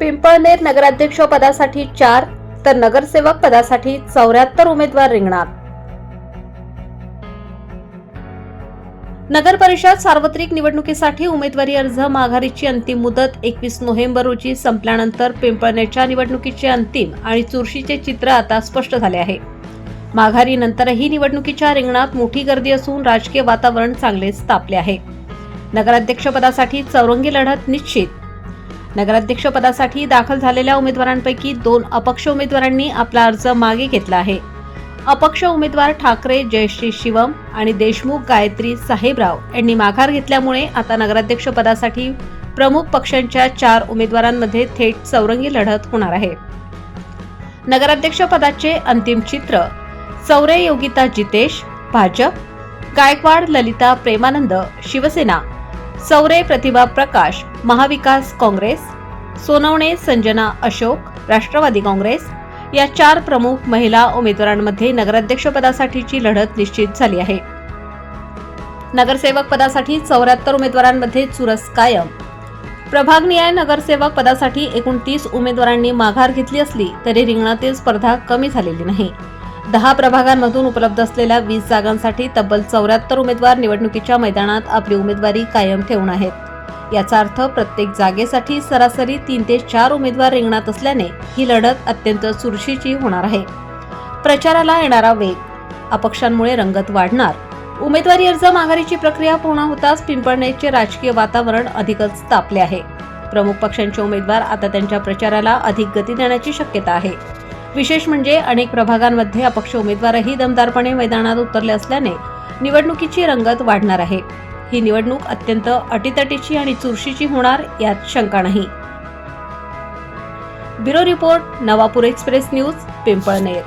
पिंपळनेर नगराध्यक्ष पदासाठी चार तर नगरसेवक पदासाठी चौऱ्याहत्तर उमेदवार रिंगणार नगर परिषद सार्वत्रिक निवडणुकीसाठी उमेदवारी अर्ज माघारीची अंतिम मुदत एकवीस नोव्हेंबर रोजी संपल्यानंतर पिंपळनेरच्या निवडणुकीचे अंतिम आणि चुरशीचे चित्र आता स्पष्ट झाले आहे. माघारीनंतरही निवडणुकीच्या रिंगणात मोठी गर्दी असून राजकीय वातावरण चांगलेच तापले आहे. नगराध्यक्षपदासाठी चौरंगी लढत निश्चित नगराध्यक्षपदासाठी दाखल झालेल्या उमेदवारांपैकी दोन अपक्ष उमेदवारांनी आपला अर्ज मागे घेतला आहे. अपक्ष उमेदवार ठाकरे जयश्री शिवम आणि देशमुख गायत्री साहेबराव यांनी माघार घेतल्यामुळे आता नगराध्यक्षपदासाठी प्रमुख पक्षांच्या चार उमेदवारांमध्ये थेट चौरंगी लढत होणार आहे. नगराध्यक्षपदाचे अंतिम चित्र चौरे योगिता जितेश भाजप गायकवाड ललिता प्रेमानंद शिवसेना सौरे प्रतिभा प्रकाश महाविकास काँग्रेस सोनवणे संजना अशोक राष्ट्रवादी काँग्रेस या चार प्रमुख महिला उमेदवारांमध्ये नगराध्यक्षपदासाठीची लढत निश्चित झाली आहे. नगरसेवक पदासाठी चौऱ्याहत्तर उमेदवारांमध्ये चुरस कायम. प्रभागनिहाय नगरसेवक पदासाठी एकूण तीस उमेदवारांनी माघार घेतली असली तरी रिंगणातील स्पर्धा कमी झालेली नाही. दहा प्रभागांमधून उपलब्ध असलेल्या वीस जागांसाठी तब्बल चौऱ्याहत्तर उमेदवार निवडणुकीच्या मैदानात आपली उमेदवारी कायम ठेवून आहेत. याचा अर्थ प्रत्येक जागेसाठी सरासरी तीन ते चार उमेदवार रिंगणात असल्याने ही लढत अत्यंत चुरशीची होणार आहे. प्रचाराला येणारा वेग अपक्षांमुळे रंगत वाढणार. उमेदवारी अर्ज माघारीची प्रक्रिया पूर्ण होताच पिंपळनेरचे राजकीय वातावरण अधिकच तापले आहे. प्रमुख पक्षांचे उमेदवार आता त्यांच्या प्रचाराला अधिक गती देण्याची शक्यता आहे. विशेष म्हणजे अनेक प्रभागांमध्ये अपक्ष उमेदवारही दमदारपणे मैदानात उतरले असल्याने निवडणुकीची रंगत वाढणार आहे. ही निवडणूक अत्यंत अटीतटीची आणि चुरशीची होणार यात शंका नाही. Bureau report Navapur express news Pimpalner.